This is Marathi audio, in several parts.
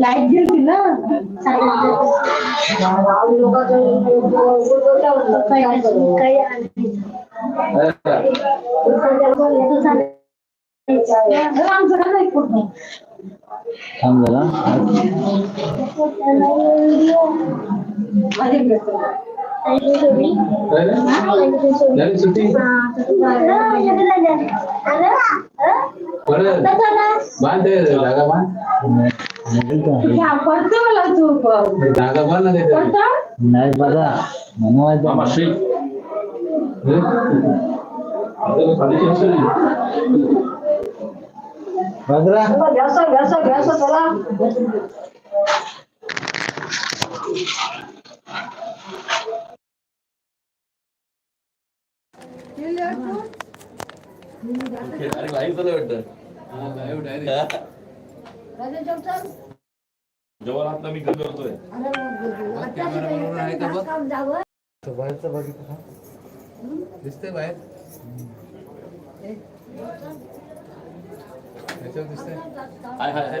लाइट गेली ना. थांब जरा झाली सुट्टी परत बांध ते धागा बांध पडतो मला तू पण. धागा बांध ना त्याच्यात. पडतो? नाही बघा म्हणून मामा श्री आता खाली टेन्शन नाही. बघरा घ्यासं, घ्यासं, घ्यासं चला. अरे भाई चला वाटतं. हा, आता मी करतोय बाहेरचं बघितलं का? दिसतंय बाहेर. याच्यावर दिसतंय हाय. हाय हाय.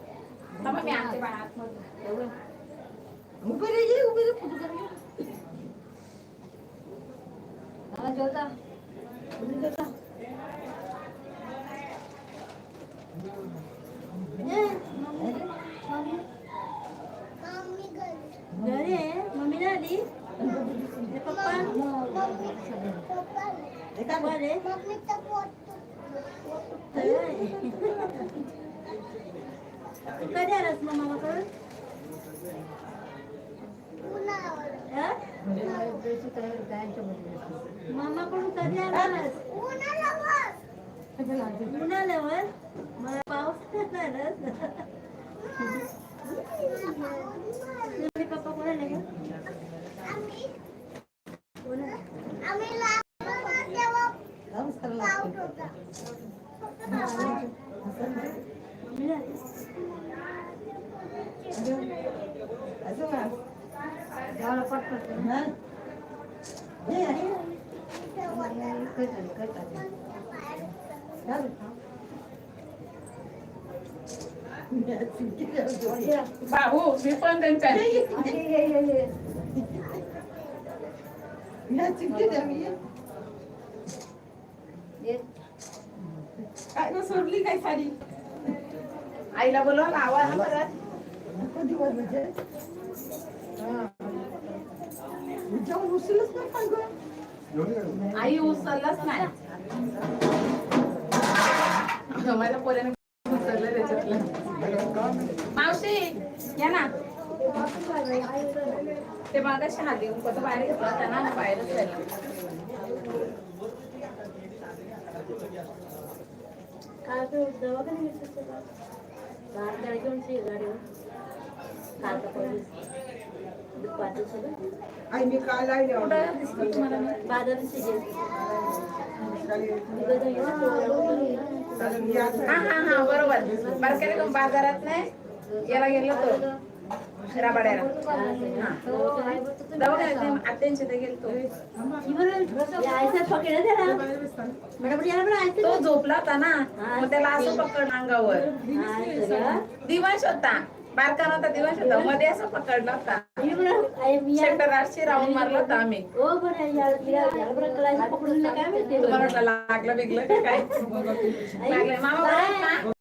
थांबा, मी आणते बाळा आतमध्ये. घरी आहे मम्मी नाही आली हे पप्पा वर आहे? कधी आलास मग मामाकडून? मामाकडून कधी आलास? उन्हाळ्यावर? मला पाऊस तुम्ही पप्पा कोणाला घ्या भाऊ मी पण त्यांच्या काय सोडली काय साडी? आईला बोलवा लावा ना परत. उचलच नाही काय गं? आई उचललाच नाही. माझ्या पोऱ्याने उचललं त्याच्यातलं. मावशी या ना. ते मागाशी हात कसं बाहेर घेतला त्यांना बाहेरच राहिला तो दवाखान्यात गाडी आई मी काल दिसतो तुम्हाला मी? बाजारात हा हा हा बरोबर. नाही याला गेलो तो राबाड्याला. हा. दवाखान्यात नाही, आत्यांच्या ते गेलतो. आयसा पकडा त्याला मॅडम याला पण आयसा तो झोपला होता ना. मग त्याला असं पकड अंगावर. दिवस होता. बारका नव्हता दिवस होता. मध्ये असं पकडला होता. सेक्टर आठशे राऊंड मारला होता आम्ही. तुम्हाला वाटलं लागलं बिगलं का काय? लागलं. मामा बरं आहेत ना?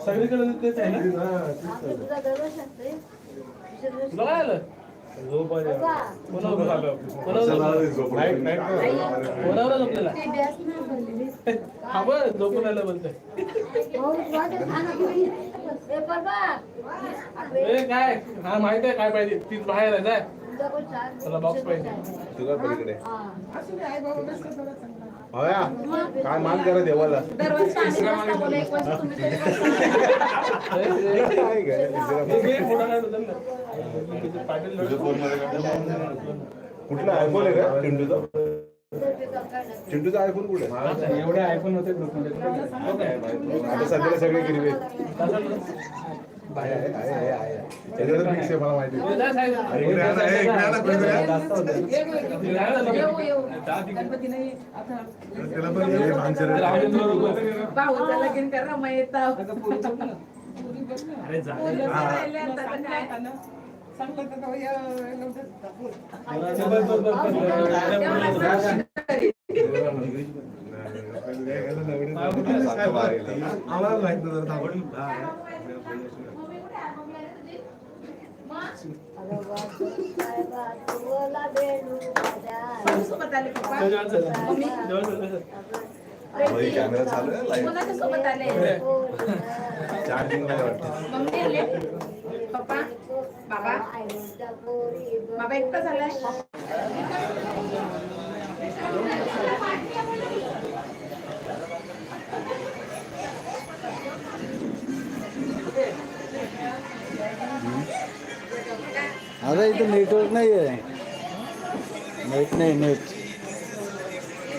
सगळीकडे तेच आहे ना? तुला काय आलं? कोणावर झोपलेला हा बरं झोपून आलं बोलतोय ए काय? हा माहीत आहे काय पाहिजे. तीच बाहेर आहे जाय. त्याला बॉक्स पाहिजे. तुझ्या पलीकडे. असू दे आई बाबा नसतं थोडं चांगलं होया काय मान करा देवाला एक तुम्ही तरी बसा. काय काय? कुठला आयफोन आहे का चिंटूचा चिंटूचा आयफोन कुठे आहे? एवढे आयफोन होते ग्रुपमध्ये आता सध्याला सगळे गिरवे आहे आहे मला माहिती हे. आम्हाला माहीत नव्हतं सोबत आले कॅमेरा चालू आहे लाईव्ह सोबत आले. चार्जिंग नाही वाटतं. मम्मी आले. पप्पा बाबा. बाबा एकटा झालाय माझा इथं नेटवर्क नाही आहे नेट नाही नेट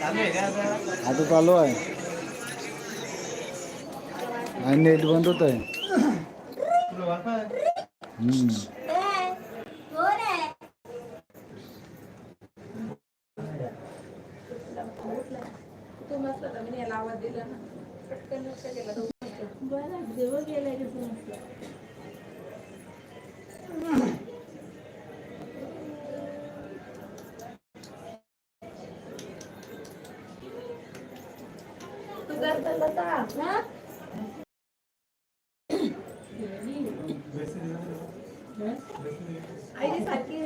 आता चालू आहे. आणि नेट बंद होत आहे. हम्म. तू मस्त होता मी दिला ना. करता का आई सारखी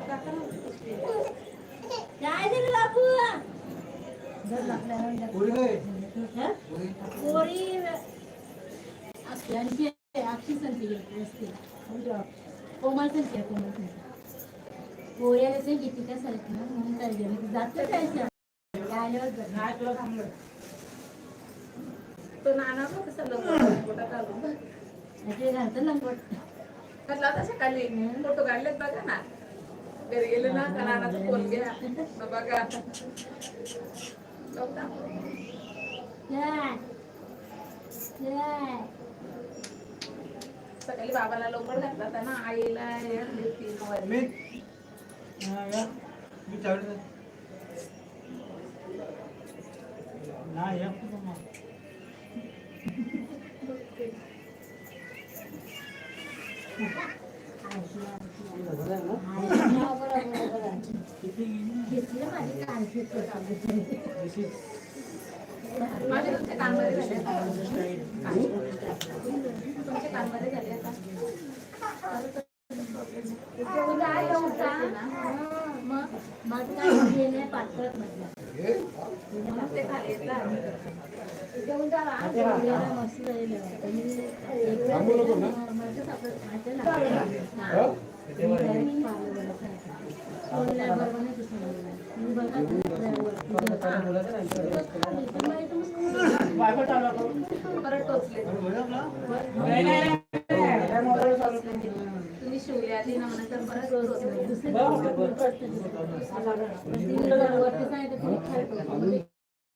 काका ना कोमल संख्या कोमल संख्या पोऱ्याला ते किती काय सारखं ना म्हणून काय गेलं जात काय आल्यावर बघ. तो नाना बघ कसं लवकर पोटात आलो ते घालतं लंगोट. म्हटलं आता सकाळी. फोटो काढलेत बघा ना. घरी गेले ना का नानाचा फोन घ्या. मग बघा सकाळी बाबाला लवकर घातला होता ना. आईला हे पातळत म्हटलं मग तुम्ही शिवले आधी ना म्हणा तर परत टोचले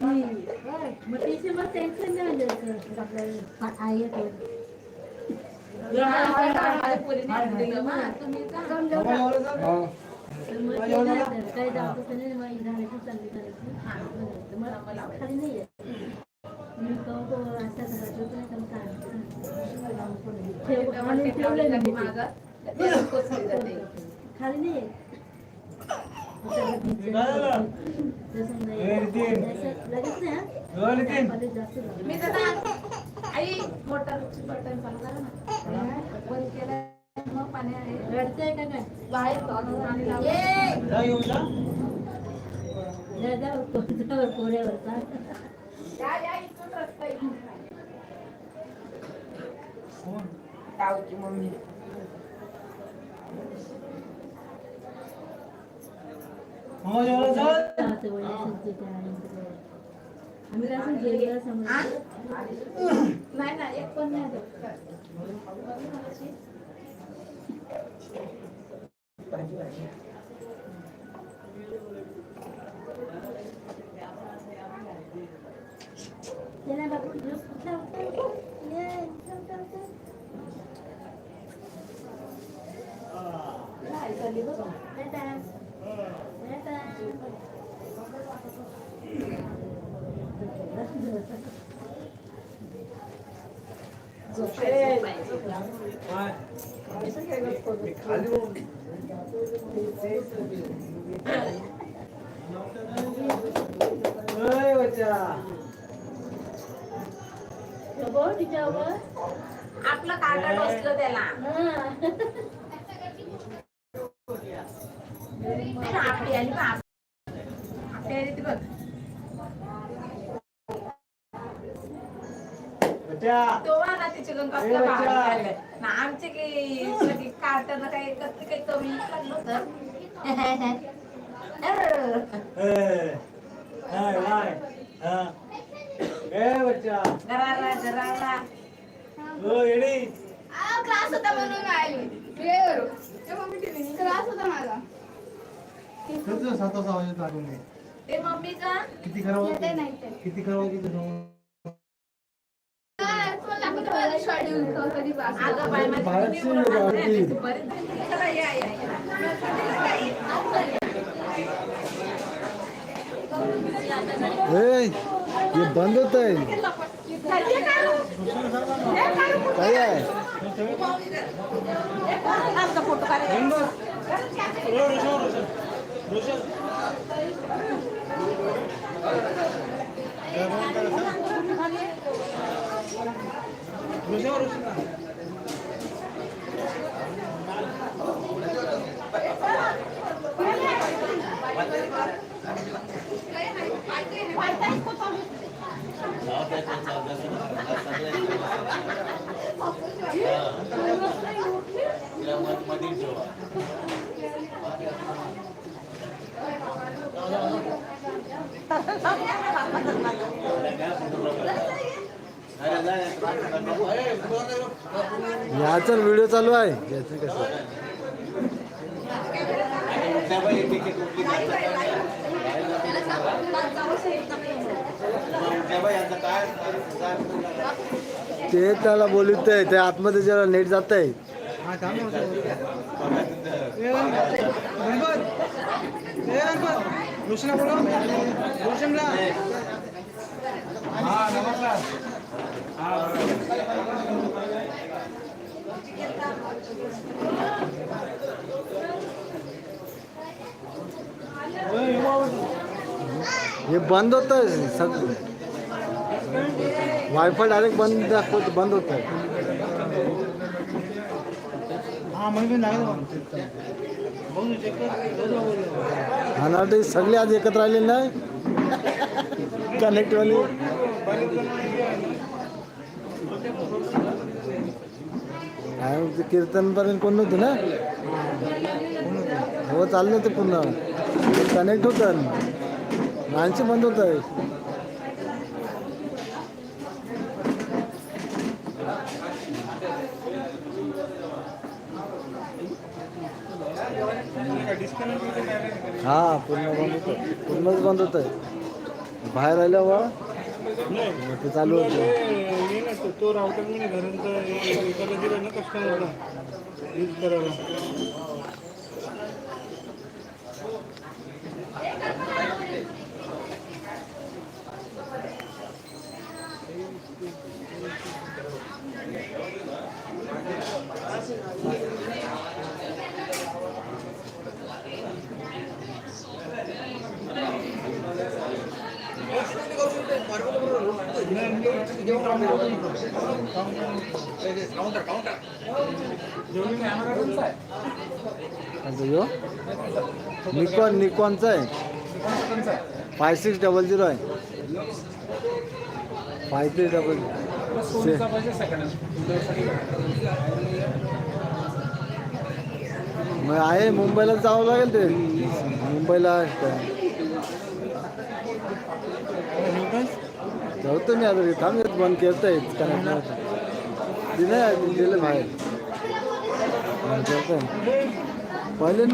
डबल एक भेटते ती, ती लागते. मग तिचे मग टेन्शन नाही द्यायचं आपल्याला आई येतो माझ्या पोरीने आणून दिलं, हा, तुम्ही जा. तर मग ते झालं. काही जात असतं नाही, मग ही झाडाची चालली करायची. तर मग मला खाली नाही आई मोटरची बटन चालू करा ना बंद केलं मग पाणी रडतंय का काय बाहेर पाणी लावलं. जा, जा, आम्ही काय असं गेलेलं समजलं. नाही ना एक पण नाही देत. ते नाही बाबू, ठेव, ठेव, ठेव. ये, ठेव, ठेव, ठेव. नाही चालली बघ. बेटा. बेटा. बघ, तिच्यावर. आपलं काटा टोचलं त्याला. आपली आली आपली आली ती बघ. तो ना तिचे गण कसलं. ना आमचे काही काटणं काही कसली काही कमी लागलं होतं घराला घराला क्लास होता म्हणून आली. क्लास होता माझा. ते मम्मीचा किती खराब किती खराब किती काय, तुला दाखवतो मला schedule क- कधी पास अगं बाई, माझी बाहेरची मुलगी म्हणून बाहेरची. आली आहे. बरीच झाली. चला, या, या, या. ए हे बंद होत आहे काय आहे याचा व्हिडिओ चालू आहे. याचं कसं ते त्याला बोलत आहे ते आतमध्ये ज्याला नेट जात आहे नमस्कार. हे बंद होत? आहे सगळं वायफाय डायरेक्ट बंद दाखवत बंद होत. आहे ते सगळे आज एकत्र आले नाही कनेक्ट वाले काय कीर्तन पर्यंत कोण नव्हतं ना? हो चाललं होतं पुन्हा कनेक्ट होतं माणसं बंद होत आहे हा पूर्ण बंद होत पूर्णच बंद होत आहे बाहेर आल्यावर ते चालू होतं तो राउटर मी घरात दिला ना कस्टमरला यूज करायला निकॉन निकॉनचा आहे. फाय सिक्स डबल झिरो आहे. फाय थ्री डबल मग आहे मुंबईला जावं लागेल ते. मुंबईला जाऊ तुम्ही आता थांब येत बंद करता येत दिलं दिलं बाहेर. पहिले